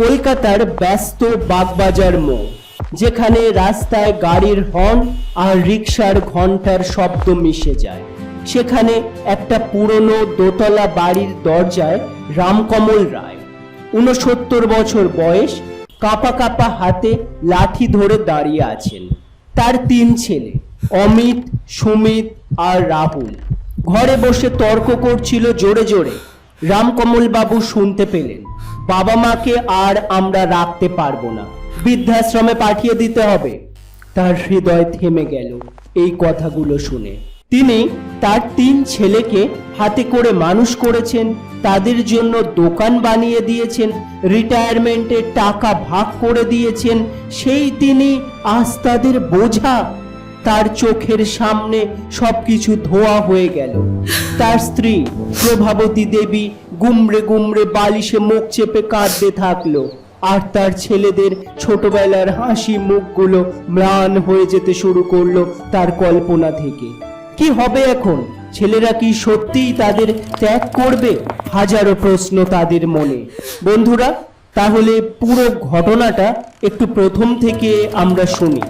কলকাতার ব্যস্ত বাগবাজার মোড়, যেখানে রাস্তায় গাড়ির হর্ন আর রিক্সার ঘণ্টার শব্দ মিশে যায়। সেখানে একটা পুরনো দোতলা বাড়ির দরজায় রামকমল রায় উনসত্তর বছর বয়স, কাপা কাপা হাতে লাঠি ধরে দাঁড়িয়ে আছেন। তার তিন ছেলে, অমিত, সুমিত আর রাহুল। ঘরে বসে তর্ক করছিল জোরে জোরে। রামকমল বাবু শুনতে পেলেন। বাবা মাকে আর আমরা রাখতে পারব না। বৃদ্ধাশ্রমে পাঠিয়ে দিতে হবে। তার হৃদয় থেমে গেল এই কথাগুলো শুনে। তিনি তার তিন ছেলেকে হাতে করে মানুষ করেছেন, তাদের জন্য দোকান বানিয়ে দিয়েছেন রিটায়ারমেন্টের টাকা ভাগ করে দিয়েছেন, সেই তিনি আজ তাদের বোঝা। তার চোখের সামনে সবকিছু ধোয়া হয়ে গেল। তার স্ত্রী প্রভাবতী দেবী গুমড়ে গুমড়ে বালিশে মুখ চেপে কাঁদতে থাকল। আর তার ছেলেদের ছোটবেলার হাসি মুখগুলো ম্লান হয়ে যেতে শুরু করল তার কল্পনা থেকে। কি হবে এখন? ছেলেরা কি সত্যিই তাদের ত্যাগ করবে? হাজারো প্রশ্ন তাদের মনে। বন্ধুরা, তাহলে পুরো ঘটনাটা একটু প্রথম থেকে আমরা শুনি।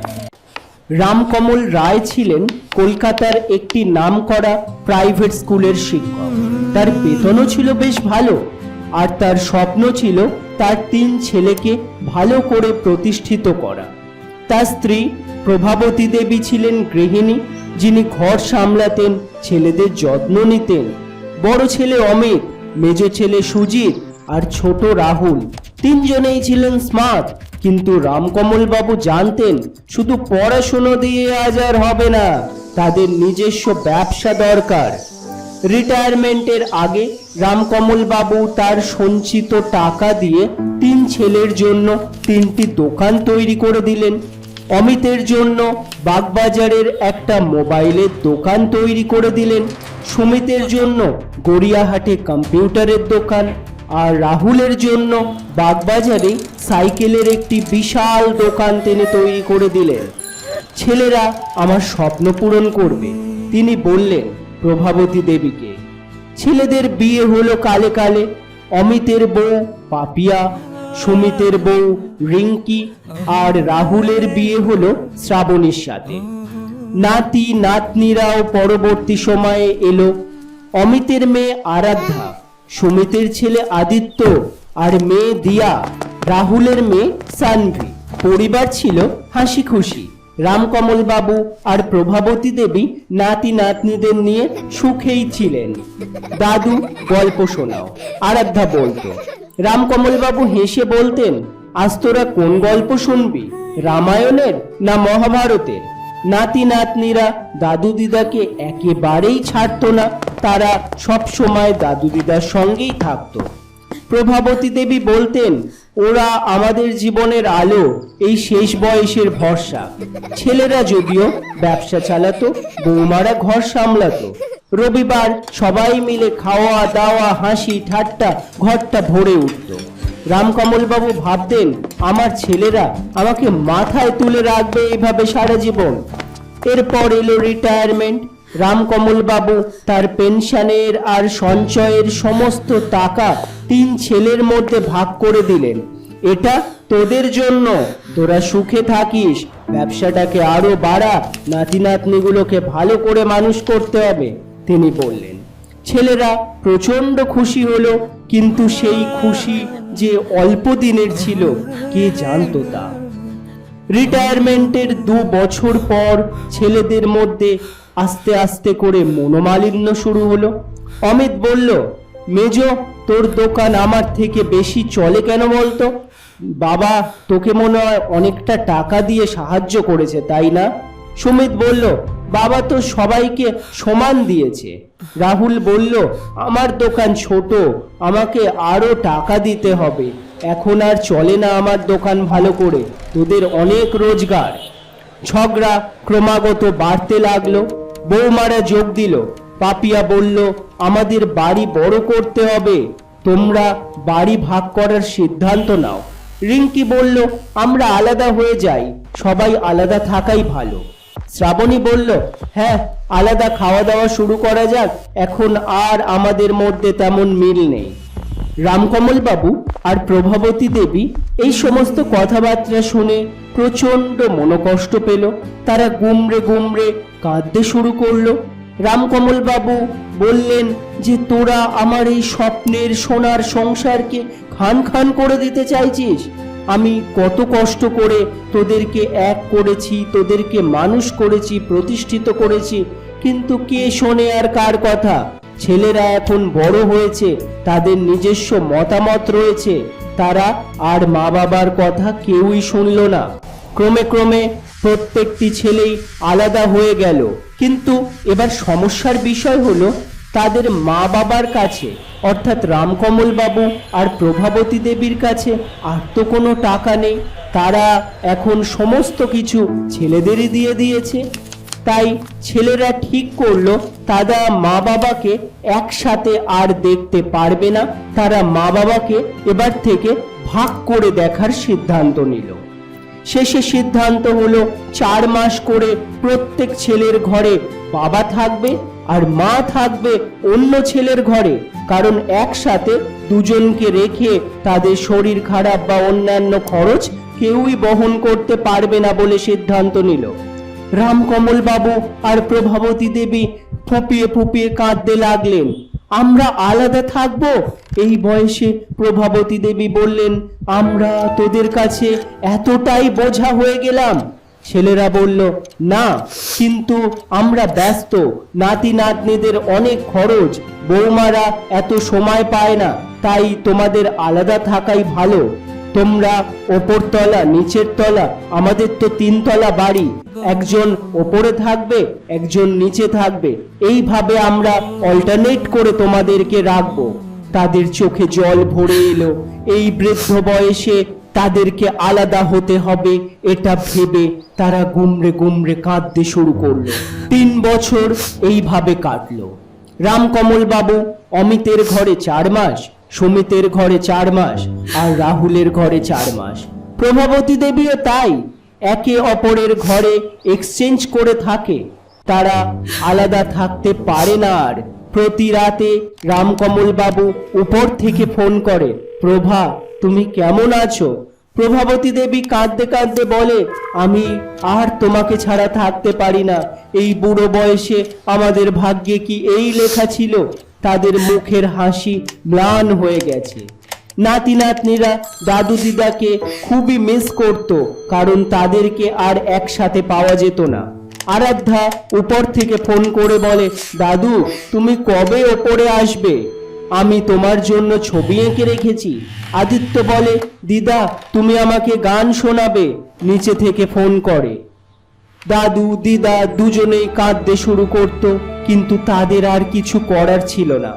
রামকমল রায় ছিলেন কলকাতার একটি নামকরা প্রাইভেট স্কুলের শিক্ষক। তার বেতনও ছিল বেশ ভালো, আর তার স্বপ্ন ছিল তার তিন ছেলেকে ভালো করে প্রতিষ্ঠিত করা। তার স্ত্রী প্রভাবতী দেবী ছিলেন গৃহিণী, যিনি ঘর সামলাতেন, ছেলেদের যত্ন নিতেন। বড় ছেলে অমিত, মেজ ছেলে সুজিত, আর ছোট রাহুল। তিনজনেই ছিলেন স্মার্ট কিন্তু রামকমল বাবু জানতেন শুধু পড়াশুনো দিয়ে আজ আর হবে না, তাদের নিজস্ব ব্যবসা দরকার। রিটায়ারমেন্টের আগে রামকমল বাবু তার সঞ্চিত টাকা দিয়ে তিন ছেলের জন্য তিনটি দোকান তৈরি করে দিলেন। অমিতের জন্য বাগবাজারের একটা মোবাইলের দোকান তৈরি করে দিলেন। সুমিতের জন্য গড়িয়াহাটে কম্পিউটারের দোকান। আর রাহুলের জন্য বাগবাজারে সাইকেলের একটি বিশাল দোকান তিনি তৈরি করে দিলেন। ছেলেরা আমার স্বপ্ন পূরণ করবে, তিনি বললেন প্রভাবতী দেবীকে। ছেলেদের বিয়ে হলো কালে কালে, অমিতের বউ পাপিয়া, সুমিতের বউ রিঙ্কি, আর রাহুলের বিয়ে হলো শ্রাবণীর সাথে। নাতি নাতনিরাও পরবর্তী সময়ে এলো। অমিতের মেয়ে আরাধ্যা সুমিতের ছেলে আদিত্য আর মেয়ে দিয়া রাহুলের মেয়ে সানভি। পরিবার ছিল হাসি খুশি রামকমল বাবু আর প্রভাবতী দেবী নাতি নাতনিদের নিয়ে সুখেই ছিলেন। দাদু, গল্প শোনাও, আরাধ্যা বলতো। রামকমল বাবু হেসে বলতেন, আজ তোরা কোন গল্প শুনবি? রামায়ণের না মহাভারতের? নাতি নাতনিরা দাদু দিদাকে একেবারেই ছাড়তো না, তারা সব সময় দাদু দিদার সঙ্গেই থাকতো। প্রভাবতী দেবী বলতেন, ওরা আমাদের জীবনের আলো, এই শেষ বয়সের ভরসা। ছেলেরা যদিও ব্যবসা চালাতো, বৌমারা ঘর সামলাতো। রবিবার সবাই মিলে খাওয়া, দাওয়া, হাসি, ঠাট্টা ঘরটা ভরে উঠত। রামকমলবাবু ভাবতেন, আমার ছেলেরা আমাকে মাথায় তুলে রাখবে এইভাবে সারা জীবন। এরপর এলো রিটায়ারমেন্ট রামকমল বাবু তার পেনশনের আর সঞ্চয়ের সমস্ত টাকা তিন ছেলের মধ্যে ভাগ করে দিলেন। এটা তোদের জন্য। তোরা সুখে থাকিস। ব্যবসাটাকে আরও বাড়া। নাতি নাতনিগুলোকে ভালো করে মানুষ করতে হবে, তিনি বললেন। ছেলেরা প্রচণ্ড খুশি হলো, কিন্তু সেই খুশি যে অল্প দিনের ছিল, কে জানতো তা? রিটায়ারমেন্টের দু বছর পর ছেলেদের মধ্যে আস্তে আস্তে করে মনোমালিন্য শুরু হলো। অমিত বলল, মেজ, তোর দোকান আমার থেকে বেশি চলে কেন বলতো? বাবা, তোকে মনে হয় অনেকটা টাকা দিয়ে সাহায্য করেছে, তাই না? সুমিত বলল বাবা তো সবাইকে সমান দিয়েছে। রাহুল বলল, আমার দোকান ছোট, আমাকে আরও টাকা দিতে হবে। এখন আর চলে না আমার দোকান ভালো করে, তোদের অনেক রোজগার। ঝগড়া ক্রমাগত বাড়তে লাগল। বৌমারা যোগ দিল। পাপিয়া বলল, আমাদের বাড়ি বড় করতে হবে। তোমরা বাড়ি ভাগ করার সিদ্ধান্ত নাও। রিঙ্কি বলল, আমরা আলাদা হয়ে যাই। সবাই আলাদা থাকাই ভালো। শ্রাবণী বলল হ্যাঁ আলাদা খাওয়া দাওয়া শুরু করা যাক। এখন আর আমাদের মধ্যে তেমন মিল নেই। রামকমল বাবু আর প্রভাবতী দেবী এই সমস্ত কথাবার্তা শুনে প্রচণ্ড মনোকষ্ট পেল। তারা গুমরে গুমরে কাঁদতে শুরু করল। রামকমল বাবু বললেন যে, তোরা আমার এই স্বপ্নের সোনার সংসারকে খান খান করে দিতে চাইছিস? আমি কত কষ্ট করে তোদেরকে এক করেছি, তোদেরকে মানুষ করেছি, প্রতিষ্ঠিত করেছি, কিন্তু কে শোনে আর কার কথা? ছেলেরা এখন বড় হয়েছে, তাদের নিজস্ব মতামত রয়েছে, তারা আর মা বাবার কথা কেউই শুনল না। ক্রমে ক্রমে প্রত্যেকটি ছেলেই আলাদা হয়ে গেল। কিন্তু এবার সমস্যার বিষয় হলো তাদের মা বাবার কাছে, অর্থাৎ রামকমল বাবু আর প্রভাবতী দেবীর কাছে আর তো কোনো টাকা নেই। তারা এখন সমস্ত কিছু ছেলেদেরই দিয়ে দিয়েছে। তাই ছেলেরা ঠিক করল, তারা মা বাবাকে একসাথে আর দেখতে পারবে না। তারা মা বাবাকে এবার থেকে ভাগ করে দেখার সিদ্ধান্ত নিল। শেষে সিদ্ধান্ত হলো চার মাস করে প্রত্যেক ছেলের ঘরে বাবা থাকবে আর মা থাকবে অন্য ছেলের ঘরে। কারণ একসাথে দুজনকে রেখে তাদের শরীর খারাপ বা অন্যান্য খরচ কেউই বহন করতে পারবে না বলে সিদ্ধান্ত নিল। রামকমল বাবু আর প্রভাবতী দেবী ফুপিয়ে ফুপিয়ে কাঁদতে লাগলেন। আমরা আলাদা থাকব। এই বয়সে প্রভাবতী দেবী বললেন, আমরা তোদের কাছে এতটাই বোঝা হয়ে গেলাম। ছেলেরা বলল, না, কিন্তু আমরা ব্যস্ত। নাতি নাতনিদের অনেক খরচ। বৌমারা এত সময় পায় না, তাই তোমাদের আলাদা থাকাই ভালো। তোমরা ওপর তলা, নিচের তলা, আমাদের তো তিনতলা বাড়ি। একজন ওপরে থাকবে, একজন নিচে থাকবে। এইভাবে আমরা অল্টারনেট করে তোমাদেরকে রাখব। তাদের চোখে জল ভরে এলো। এই বৃদ্ধ বয়সে তাদেরকে আলাদা হতে হবে, এটা ভেবে তারা গুমড়ে গুমড়ে কাঁদতে শুরু করল। তিন বছর এইভাবে কাটলো। রামকমল বাবু অমিতের ঘরে চার মাস সুমিতের ঘরে চার মাস আর রাহুলের ঘরে চার মাস। প্রভাবতী দেবীও তাই একে অপরের ঘরে এক্সচেঞ্জ করে থাকে। তারা আলাদা থাকতে পারে না আর। প্রতি রাতে রামকমল বাবু উপর থেকে ফোন করে, প্রভা, তুমি কেমন আছো? প্রভাবতী দেবী কাঁদতে কাঁদতে বলে, আমি আর তোমাকে ছাড়া থাকতে পারি না। এই বুড়ো বয়সে আমাদের ভাগ্যে কি এই লেখা ছিল? তাদের মুখের হাসি ম্লান হয়ে গেছে। নাতি নাতনিরা দাদু দিদাকে খুবই মিস করত, কারণ তাদেরকে আর একসাথে পাওয়া যেত না। আরাধ্যা উপর থেকে ফোন করে বলে, দাদু, তুমি কবে ওপরে আসবে? আমি তোমার জন্য ছবি এঁকে রেখেছি। আদিত্য বলে, দিদা, তুমি আমাকে গান শোনাবে। নিচে থেকে ফোন করে। দাদু, দিদা দুজনেই কাঁদতে শুরু করত, কিন্তু তাদের আর কিছু করার ছিল না।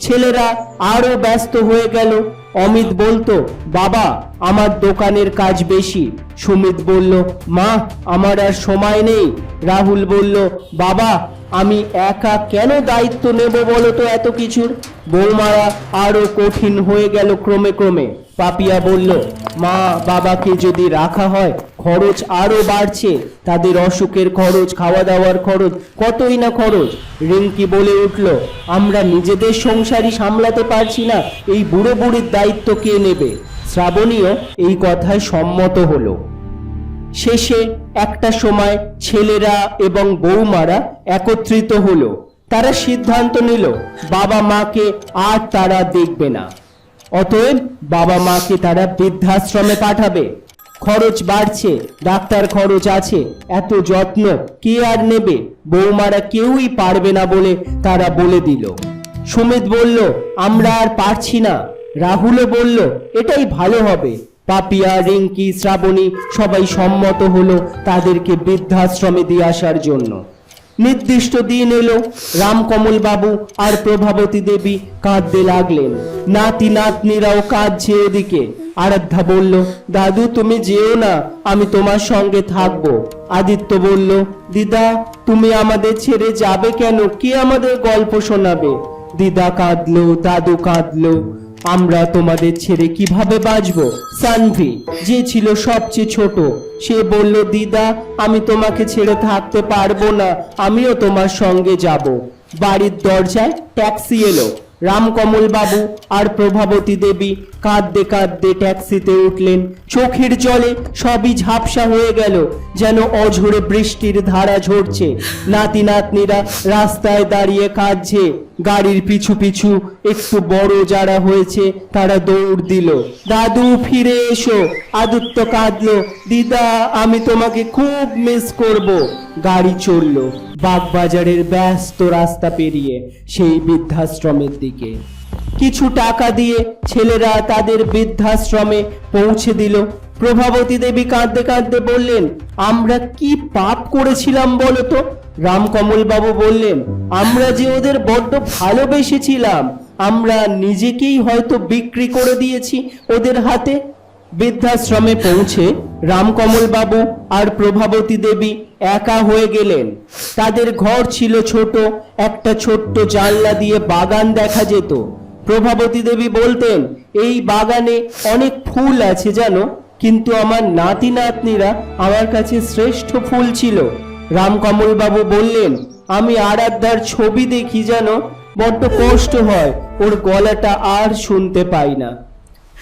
ছেলেরা আরও ব্যস্ত হয়ে গেল। অমিত বলতো, বাবা, আমার দোকানের কাজ বেশি। সুমিত বলল, মা, আমার আর সময় নেই। রাহুল বলল, বাবা, আমি একা কেন দায়িত্ব নেব বলো তো এত কিছুর? বৌমারা আরও কঠিন হয়ে গেল ক্রমে ক্রমে। পাপিয়া বলল, মা, বাবাকে যদি রাখা হয় খরচ আরও বাড়ছে। তাদের অসুখের খরচ খাওয়া দাওয়ার খরচ, কতই না খরচ? রিঙ্কি বলে উঠল, আমরা নিজেদের সংসারই সামলাতে পারছি না, এই বুড়ো বুড়ির দায়িত্ব কে নেবে? শ্রাবণীয় এই কথায় সম্মত হলো। শেষে একটা সময় ছেলেরা এবং বৌমারা একত্রিত হলো। তারা সিদ্ধান্ত নিল, বাবা মাকে আর তারা দেখবে না। অতএব বাবা মাকে তারা বৃদ্ধাশ্রমে পাঠাবে। খরচ বাড়ছে, ডাক্তার খরচ আছে, এত যত্ন কে আর নেবে? বৌমারা কেউই পারবে না বলে তারা বলে দিল। সুমিত বলল, আমরা আর পারছি না। রাহুলও বলল, এটাই ভালো হবে। পাপিয়া, রিঙ্কি, শ্রাবণী সবাই সম্মত হলো তাদেরকে বৃদ্ধাশ্রমে দিয়ে আসার জন্য। নির্দিষ্ট দিন এলো। রামকমল বাবু আর প্রভাবতী দেবী কাঁদতে লাগলেন। নাতি নাতনিরাও কাঁদছে এদিকে। আরাধ্যা বলল, দাদু, তুমি যেও না, আমি তোমার সঙ্গে থাকব। আদিত্য বলল, দিদা, তুমি আমাদের ছেড়ে যাবে কেন? কে আমাদের গল্প শোনাবে? দিদা কাঁদলো, দাদু কাঁদলো। আমরা তোমাদের ছেড়ে কীভাবে বাঁচব? সানভি যে ছিল সবচেয়ে ছোট, সে বলল, দিদা, আমি তোমাকে ছেড়ে থাকতে পারব না, আমিও তোমার সঙ্গে যাব। বাড়ির দরজায় ট্যাক্সি এলো। রামকমল বাবু আর প্রভাবতী দেবী কাঁদতে কাঁদতে ট্যাক্সিতে উঠলেন। চোখের জলে সবই ঝাপসা হয়ে গেল, যেন অঝোরে বৃষ্টির ধারা ঝরছে। নাতি নাতনিরা রাস্তায় দাঁড়িয়ে কাঁদছে। গাড়ির পিছু পিছু একটু বড় যারা হয়েছে, তারা দৌড় দিল। দাদু, ফিরে এসো। আদিত্য কাঁদলো, দিদা, আমি তোমাকে খুব মিস করব। গাড়ি চলল বাগবাজারের ব্যস্ত রাস্তা পেরিয়ে সেই বৃদ্ধাশ্রমের দিকে। কিছু টাকা দিয়ে ছেলেরা তাদের বৃদ্ধাশ্রমে পৌঁছে দিল। প্রভাবতী দেবী কাঁদতে কাঁদতে বললেন, আমরা কি পাপ করেছিলাম বলো তো? রামকমল বাবু বললেন, আমরা যে ওদের বড্ড ভালোবেসেছিলাম, আমরা নিজেকেই হয়তো বিক্রি করে দিয়েছি ওদের হাতে। বৃদ্ধাশ্রমে পৌঁছে রামকমল বাবু আর প্রভাবতী দেবী একা হয়ে গেলেন। তাদের ঘর ছিল ছোট, একটা ছোট্ট জানলা দিয়ে বাগান দেখা যেত। প্রভাবতী দেবী বলতেন, এই বাগানে অনেক ফুল আছে জানো, কিন্তু আমার নাতি নাতনিরা আমার কাছে শ্রেষ্ঠ ফুল ছিল। রামকমল বাবু বললেন, আমি আরাধ্যার ছবি দেখি জানো, বড্ড কষ্ট হয়, ওর গলাটা আর শুনতে পাই না।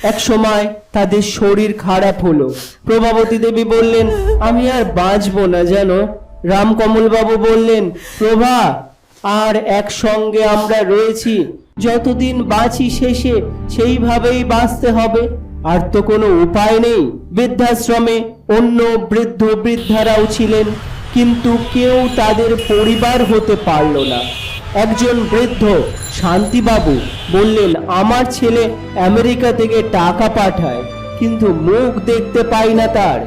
এক সময় তাদের শরীর খারাপ হলো। প্রভাবতী দেবী বললেন, আমি আর বাঁচবো না জানো রামকমল বাবু বললেন, প্রভা, আর একসঙ্গে আমরা রয়েছি। যতদিন বাঁচি শেষে সেইভাবেই বাঁচতে হবে। আর তো কোনো উপায় নেই। বৃদ্ধাশ্রমে অন্য বৃদ্ধ বৃদ্ধারাও ছিলেন, কিন্তু কেউ তাদের পরিবার হতে পারল না। একজন বৃদ্ধ শান্তিবাবু বললেন, আমার ছেলে আমেরিকা থেকে টাকা পাঠায়, কিন্তু মুখ দেখতে পাই না তার।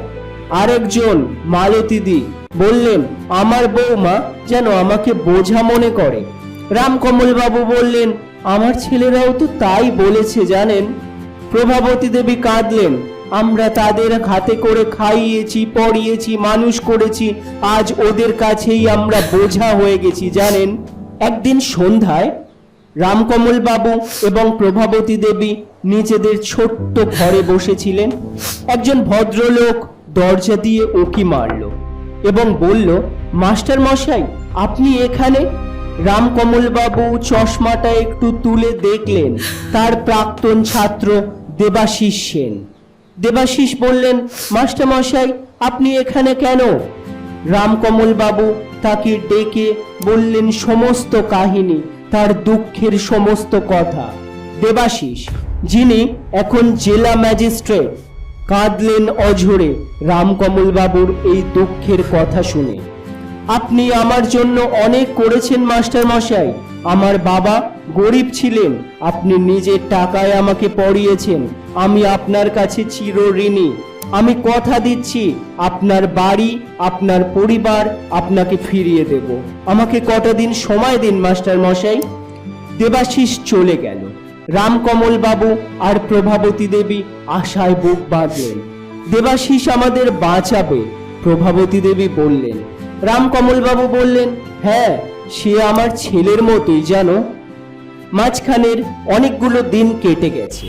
আরেকজন মালতীদি বললেন, আমার বৌমা যেন আমাকে বোঝা মনে করে। রামকমল বাবু বললেন, আমার ছেলেরাও তো তাই বলেছে, জানেন? প্রভাবতী দেবী কাঁদলেন, আমরা তাদের হাতে করে খাইয়েছি, পড়িয়েছি, মানুষ করেছি, আজ ওদের কাছেই আমরা বোঝা হয়ে গেছি, জানেন? একদিন সন্ধ্যায় রামকমল বাবু এবং প্রভাবতী দেবী নিজেদের ছোট্ট ঘরে বসেছিলেন। একজন ভদ্রলোক দরজা দিয়ে উকি মারল এবং বলল, মাস্টার মশাই, আপনি এখানে? রামকমল বাবু চশমাটা একটু তুলে দেখলেন, তার প্রাক্তন ছাত্র দেবাশিস সেন। দেবাশিস বললেন, মাস্টার মশাই, আপনি এখানে কেন? রামকমল বাবু তাকে ডেকে বললেন, সমস্ত কাহিনী তার দুঃখের সমস্ত কথা। দেবাশিস, যিনি এখন জেলা ম্যাজিস্ট্রেট, কাঁদলেন অঝরে রামকমল বাবুর এই দুঃখের কথা শুনে। আপনি আমার জন্য অনেক করেছেন মাস্টার মশাই আমার বাবা গরিব ছিলেন। আপনি নিজের টাকায় আমাকে পড়িয়েছেন। আমি আপনার কাছে চির ঋণী আমি কথা দিচ্ছি, আপনার বাড়ি, আপনার পরিবার আপনাকে ফিরিয়ে দেব। আমাকে কটা দিন সময় দিন, মাস্টার মশাই। দেবাশিস চলে গেল। রামকমল বাবু আর প্রভাবতী দেবী আশায় বুক বাঁধলেন। দেবাশিস আমাদের বাঁচাবে, প্রভাবতী দেবী বললেন। রামকমল বাবু বললেন হ্যাঁ সে আমার ছেলের মতোই, জানো? মাঝখানের অনেকগুলো দিন কেটে গেছে।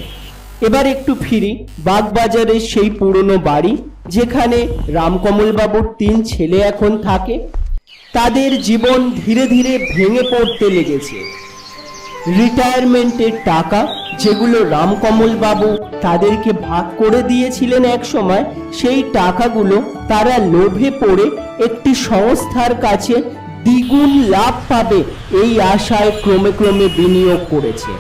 এবার একটু ফিরি, বাগবাজারের সেই পুরনো বাড়ি, যেখানে রামকমল বাবুর তিন ছেলে এখন থাকে, তাদের জীবন ধীরে ধীরে ভেঙে পড়তে লেগেছে। রিটায়ারমেন্টের টাকা যেগুলো রামকমল বাবু তাদেরকে ভাগ করে দিয়েছিলেন এক সময়, সেই টাকাগুলো তারা লোভে পড়ে একটি সংস্থার কাছে দ্বিগুণ লাভ পাবে এই আশায় ক্রমে ক্রমে বিনিয়োগ করেছে।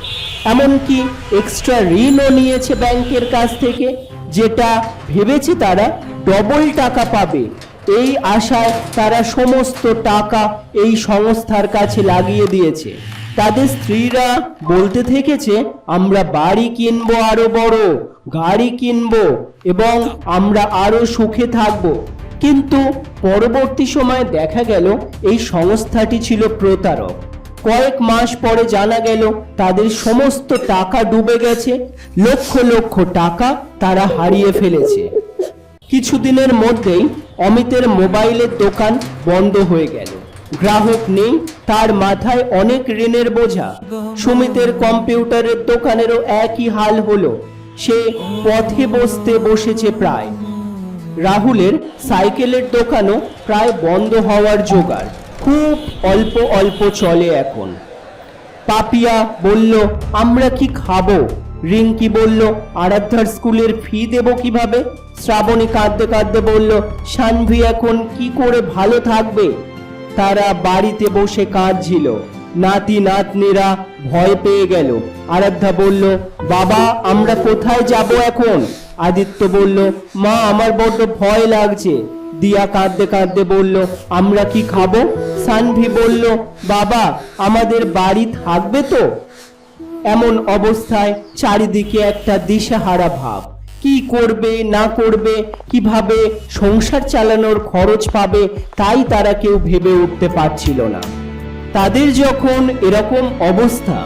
এমনকি এক্সট্রা ঋণও নিয়েছে ব্যাংকের কাছ থেকে, যেটা ভেবেছে তারা ডবল টাকা পাবে। এই আশায় তারা সমস্ত টাকা এই সংস্থার কাছে লাগিয়ে দিয়েছে। তাদের স্ত্রীরা বলতে থেকেছে, আমরা বাড়ি কিনবো আরও বড়, গাড়ি কিনবো এবং আমরা আরও সুখে থাকব। কিন্তু পরবর্তী সময়ে দেখা গেল এই সংস্থাটি ছিল প্রতারক। কয়েক মাস পরে জানা গেল তাদের সমস্ত টাকা ডুবে গেছে, লক্ষ লক্ষ টাকা তারা হারিয়ে ফেলেছে। কিছুদিনের মধ্যেই অমিতের মোবাইলের দোকান বন্ধ হয়ে গেল। গ্রাহক নেই, তার মাথায় অনেক ঋণের বোঝা। সুমিতের কম্পিউটারের দোকানেরও একই হাল হলো। সে পথে বসতে বসেছে প্রায়। রাহুলের সাইকেলের দোকানও প্রায় বন্ধ হওয়ার জোগাড়। খুব অল্প অল্প চলে এখন। পাপিয়া বলল, আমরা কি খাব? রিঙ্কি বলল, আরাধ্যার স্কুলের ফি দেব কীভাবে? শ্রাবণী কাঁদতে কাঁদতে বলল, সানভি এখন কি করে ভালো থাকবে? তারা বাড়িতে বসে কাঁদছিল। নাতি নাতনিরা ভয় পেয়ে গেল। আরাধ্যা বলল, বাবা, আমরা কোথায় যাব এখন? আদিত্য বলল, মা, আমার বড্ড ভয় লাগছে। দিয়া কাঁদতে কাঁদতে বলল, আমরা কি খাব? সানভি বলল, বাবা, আমাদের বাড়ি থাকবে তো? এমন অবস্থায় চারিদিকে একটা দিশাহারা ভাব। কি করবে, না করবে, কীভাবে সংসার চালানোর খরচ পাবে, তাই তারা কেউ ভেবে উঠতে পারছিল না। তাদের যখন এরকম অবস্থা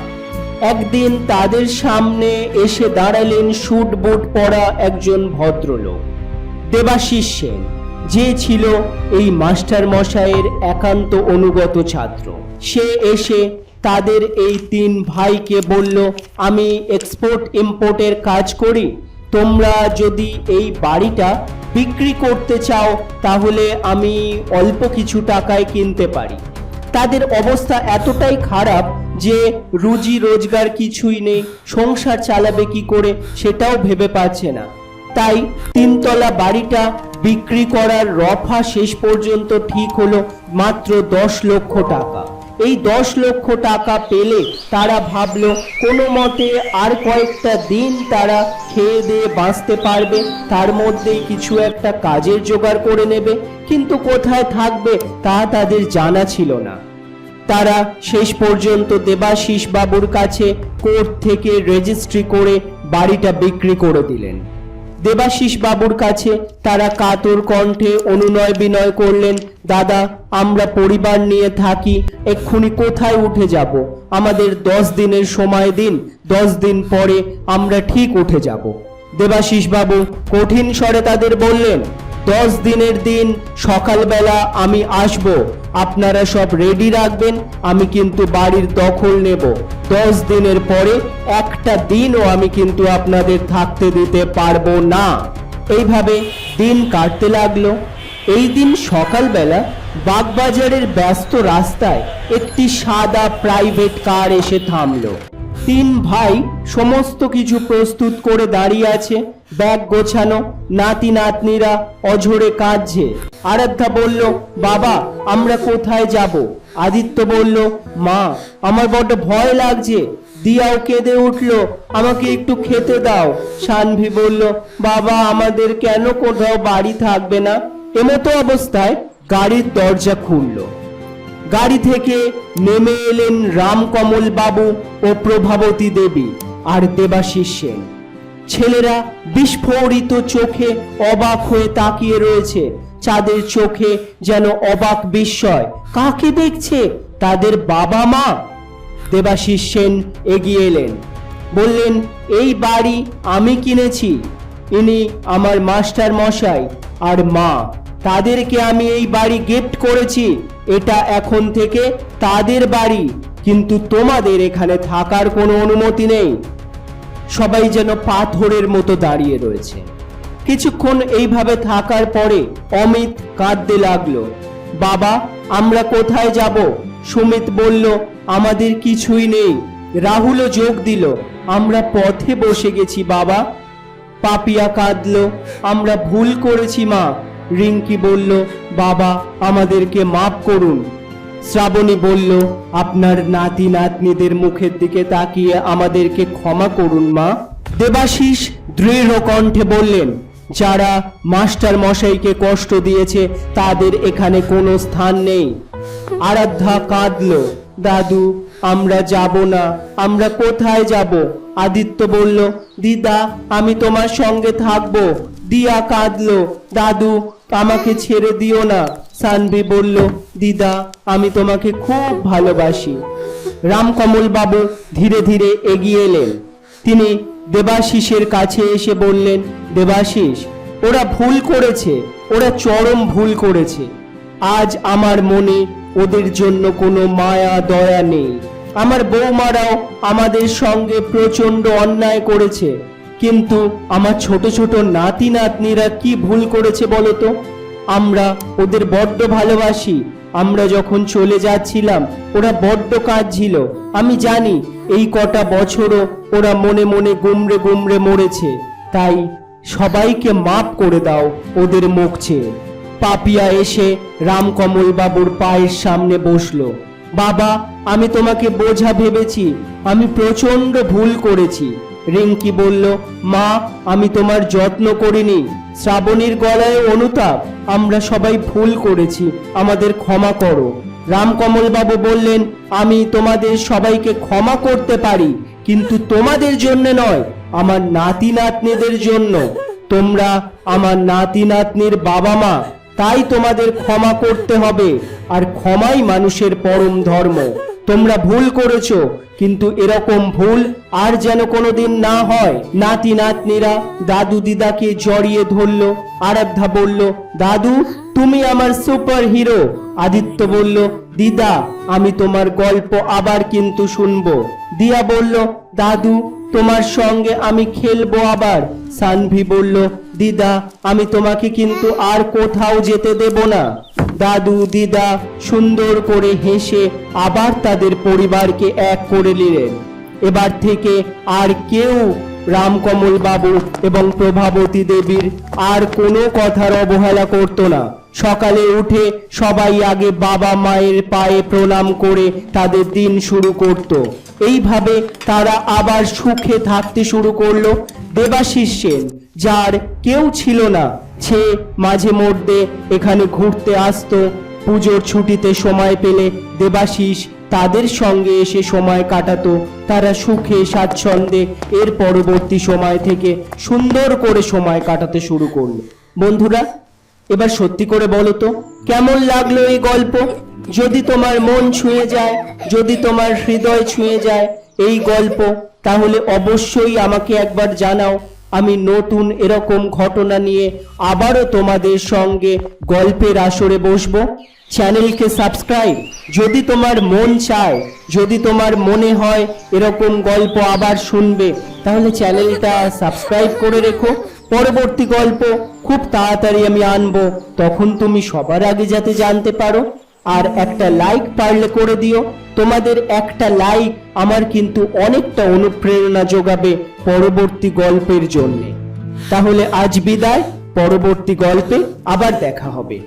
একদিন তাদের সামনে এসে দাঁড়ালেন শুট বুট পরা একজন ভদ্রলোক। দেবাশিস সেন, যে ছিল এই মাস্টার মশাইয়ের একান্ত অনুগত ছাত্র। সে এসে তাদের এই তিন ভাইকে বলল, আমি এক্সপোর্ট ইম্পোর্টের কাজ করি। তোমরা যদি এই বাড়িটা বিক্রি করতে চাও, তাহলে আমি অল্প কিছু টাকায় কিনতে পারি। তাদের অবস্থা এতটাই খারাপ যে রুজি রোজগার কিছুই নেই, সংসার চালাবে কি করে সেটাও ভেবে পাচ্ছে না। তাই তিনতলা বাড়িটা বিক্রি করার রফা শেষ পর্যন্ত ঠিক হলো মাত্র দশ লক্ষ টাকা। এই দশ লক্ষ টাকা পেলে তারা ভাবলো, কোনো মতে আর কয়েকটা দিন তারা খেয়ে দিয়ে বাঁচতে পারবে, তার মধ্যেই কিছু একটা কাজের জোগাড় করে নেবে, কিন্তু কোথায় থাকবে তা তাদের জানা ছিল না। তারা শেষ পর্যন্ত দেবাশিস বাবুর কাছে কোর্ট থেকে রেজিস্ট্রি করে বাড়িটা বিক্রি করে দিলেন। দেবাশিস বাবুর কাছে তারা কাতর কণ্ঠে অনুনয় বিনয় করলেন, দাদা, আমরা পরিবার নিয়ে থাকি, এক্ষুনি কোথায় উঠে যাব? আমাদের দশ দিনের সময় দিন, দশ দিন পরে আমরা ঠিক উঠে যাব। দেবাশিস বাবু কঠিন স্বরে তাদের বললেন, দশ দিনের দিন সকালবেলা আমি আসব আপনারা সব রেডি রাখবেন, আমি কিন্তু বাড়ির দখল নেব। দশ দিনের পরে একটা দিনও আমি কিন্তু আপনাদের থাকতে দিতে পারব না। এইভাবে দিন কাটতে লাগল। এই দিন সকালবেলা বাগবাজারের ব্যস্ত রাস্তায় একটি সাদা প্রাইভেট কার এসে থামলো। তিন ভাই সমস্ত কিছু প্রস্তুত করে দাঁড়িয়ে আছে। ব্যাগ গোছানো, নাতি নাতনিরা অঝরে কাঁদছে। আরাধ্যা বলল, বাবা, আমরা কোথায় যাব? আদিত্য বলল, মা, আমার বড্ড ভয় লাগছে। দিয়াও কেঁদে উঠল, আমাকে একটু খেতে দাও। সানভি বলল, বাবা, আমাদের কেন কোথাও বাড়ি থাকবে না? এমতো অবস্থায় গাড়ির দরজা খুললো। গাড়ি থেকে নেমে এলেন রামকমল বাবু ও প্রভাবতী দেবী আর দেবাশিস সেন। ছেলেরা বিস্ফোরিত চোখে অবাক হয়ে তাকিয়ে রয়েছে। চাঁদের চোখে যেন অবাক বিস্ময়। কাকে দেখছে? তাদের বাবা মা? দেবাশিস সেন এগিয়ে এলেন। বললেন, এই বাড়ি আমি কিনেছি। ইনি আমার মাস্টার মশাই আর মা। তাদেরকে আমি এই বাড়ি গিফট করেছি। এটা এখন থেকে তাদের বাড়ি, কিন্তু তোমাদের এখানে থাকার কোনো অনুমতি নেই। সবাই যেন পাথরের মতো দাঁড়িয়ে রয়েছে। কিছুক্ষণ এইভাবে থাকার পরে অমিত কাঁদতে লাগল। বাবা, আমরা কোথায় যাব? সুমিত বলল, আমাদের কিছুই নেই। রাহুলও যোগ দিল, আমরা পথে বসে গেছি বাবা। পাপিয়া কাঁদলো, আমরা ভুল করেছি মা। রিঙ্কি বলল, বাবা, আমাদেরকে মাফ করুন। শ্রাবণী বলল, আপনার নাতি নাতনিদের মুখের দিকে তাকিয়ে আমাদেরকে ক্ষমা করুন, মা। দেবাশিস দৃঢ় কণ্ঠে বললেন, যারা মাস্টার মশাইকে কষ্ট দিয়েছে, তাদের এখানে কোনো স্থান নেই। আরাধ্যা কাঁদলো, দাদু, আমরা যাব না, আমরা কোথায় যাব? আদিত্য বলল, দিদা, আমি তোমার সঙ্গে থাকব। দিয়া কাঁদলো, দাদু, আমাকে ছেড়ে দিও না। সানভি বলল, দিদা, আমি তোমাকে খুব ভালোবাসি। রামকমল বাবু ধীরে ধীরে এগিয়ে এলেন। তিনি, দেবাশিসের কাছে এসে বললেন, দেবাশিস, ওরা ভুল করেছে, ওরা চরম ভুল করেছে। আজ আমার মনে ওদের জন্য কোনো মায়া, দয়া নেই। আমার বৌমারাও আমাদের সঙ্গে প্রচণ্ড অন্যায় করেছে। কিন্তু আমার ছোট ছোট নাতি নাতনিরা কি ভুল করেছে বলতো আমরা ওদের বড্ড ভালোবাসি। আমরা যখন চলে যাচ্ছিলাম, ওরা বড্ড কাঁদছিল। আমি জানি এই কটা বছরও ওরা মনে মনে গুমড়ে গুমড়ে মরেছে। তাই সবাইকে মাপ করে দাও ওদের মুখ চেয়ে। পাপিয়া এসে রামকমল বাবুর পায়ের সামনে বসল। বাবা, আমি তোমাকে বোঝা ভেবেছি, আমি প্রচণ্ড ভুল করেছি। রিঙ্কি বলল, মা, আমি তোমার যত্ন করিনি। শ্রাবণীর গলায় অনুতাপ। আমরা সবাই ভুল করেছি, আমাদের ক্ষমা করো। রামকমল বাবু বললেন, আমি তোমাদের সবাইকে ক্ষমা করতে পারি, কিন্তু তোমাদের জন্য নয়, আমার নাতি নাতনিদের জন্য। তোমরা আমার নাতি নাতনির বাবা মা তাই তোমাদের ক্ষমা করতে হবে, আর ক্ষমাই মানুষের পরম ধর্ম। তোমরা ভুল করেছ, কিন্তু এরকম ভুল আর যেন কোনোদিন না হয়। নাতি নাতনিরা দাদু দিদাকে জড়িয়ে ধরল, আরাধ্যা বলল, দাদু, তুমি আমার সুপার হিরো আদিত্য বলল, দিদা, আমি তোমার গল্প আবার কিন্তু শুনব। দিয়া বলল, দাদু তোমার সঙ্গে আমি খেলব আবার। সানভি বলল, দিদা, আমি তোমাকে কিন্তু আর কোথাও যেতে দেব না। দাদু, দিদা, সুন্দর করে হেসে আবার তাদের পরিবারকে এক করে নিলেন। এবার থেকে আর কেউ রামকমল বাবু এবং প্রভাবতী দেবীর আর কোনো কথার অবহেলা করতো না। সকালে উঠে সবাই আগে বাবা মায়ের পায়ে প্রণাম করে তাদের দিন শুরু করত। এইভাবে তারা আবার সুখে থাকতে শুরু করল। দেবাশিস সেন, যার কেউ ছিল না, সে মাঝে মধ্যে এখানে ঘুরতে আসতো। পুজোর ছুটিতে সময় পেলে দেবাশিস তাদের সঙ্গে এসে সময় কাটাতো। তারা সুখে স্বাচ্ছন্দ্যে এর পরবর্তী সময় থেকে সুন্দর করে সময় কাটাতে শুরু করল। বন্ধুরা, এবার সত্যি করে বলো তো, কেমন লাগল এই গল্প? যদি তোমার মন ছুঁয়ে যায়, যদি তোমার হৃদয় ছুঁয়ে যায় এই গল্প, তাহলে অবশ্যই আমাকে একবার জানাও। আমি নতুন এরকম ঘটনা নিয়ে আবারও তোমাদের সঙ্গে গল্পের আসরে বসবো। চ্যানেলকে সাবস্ক্রাইব। যদি তোমার মন চায়, যদি তোমার মনে হয় এরকম গল্প আবার শুনবে, তাহলে চ্যানেলটা সাবস্ক্রাইব করে রেখো। পরবর্তী গল্প খুব তাড়াতাড়ি আমি আনব। তখন তুমি সবার আগে যাতে জানতে পারো। আর একটা লাইক পারলে করে দিও। তোমাদের একটা লাইক আমার কিন্তু অনেকটা অনুপ্রেরণা যোগাবে পরবর্তী গল্পের জন্যে। তাহলে আজ বিদায়, পরবর্তী গল্পে আবার দেখা হবে।